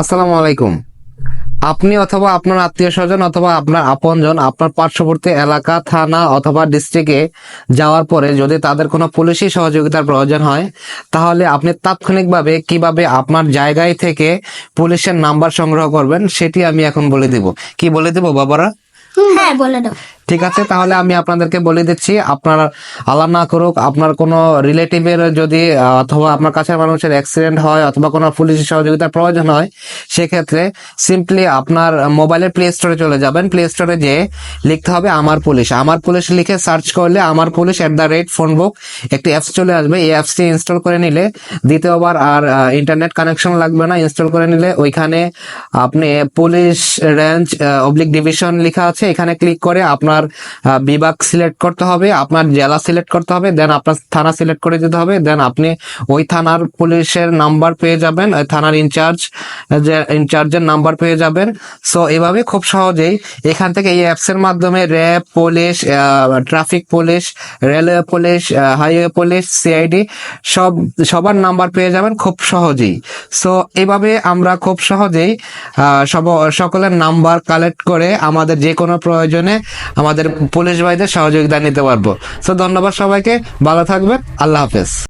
আসসালামু আলাইকুম। আপনি অথবা আপনার আত্মীয় স্বজন অথবা আপনার আপনজন আপনার পার্শ্ববর্তী এলাকা, থানা অথবা ডিস্ট্রিক্টে যাওয়ার পরে যদি তাদের কোনো পুলিশি সহযোগিতার প্রয়োজন হয়, তাহলে আপনি তাৎক্ষণিকভাবে কীভাবে আপনার জায়গায় থেকে পুলিশের নাম্বার সংগ্রহ করবেন, সেটি আমি এখন বলে দিব। কি বলে দেব, বাবারা? হ্যাঁ বলে ঠিক আছে, তাহলে আমি আপনাদেরকে বলে দিচ্ছি, আপনার আল্লাহ না করুক, আপনার কোনো রিলেটিভের যদি অথবা আপনার কাছের মানুষের অ্যাক্সিডেন্ট হয়, অথবা কোনো পুলিশের সহযোগিতার প্রয়োজন হয়, সেক্ষেত্রে সিম্পলি আপনার মোবাইলের প্লে স্টোরে চলে যাবেন। প্লে স্টোরে যেয়ে লিখতে হবে, আমার পুলিশ আমার পুলিশ লিখে সার্চ করলে আমার police at the rate phone book একটি অ্যাপস চলে আসবে। এই অ্যাপসটি ইনস্টল করে নিলে দ্বিতীয়বার আর ইন্টারনেট কানেকশন লাগবে না। ইনস্টল করে নিলে ওইখানে আপনি পুলিশ রেঞ্জ অবলিক ডিভিশন লেখা আছে, এখানে ক্লিক করে আপনার আহ, বিভাগ সিলেক্ট করতে হবে আপনার জেলা সিলেক্ট করতে হবে দেন আপনার থানা সিলেক্ট করে দিতে হবে দেন আপনি ওই থানার পুলিশের নাম্বার পেয়ে যাবেন ওই থানার ইনচার্জ যে ইনচার্জের নাম্বার পেয়ে যাবেন। সো এভাবে খুব সহজেই এখান থেকে এই অ্যাপসের মাধ্যমে RAB police traffic police railway police highway police CID সব সবার নাম্বার পেয়ে যাবেন খুব সহজেই। সো এভাবে আমরা খুব সহজেই সকলের নাম্বার কালেক্ট করে আমাদের যে কোনো প্রয়োজনে আমাদের পুলিশ ভাইদের সহযোগিতা নিতে পারব। তো ধন্যবাদ সবাইকে। ভালো থাকবেন। আল্লাহ হাফেজ।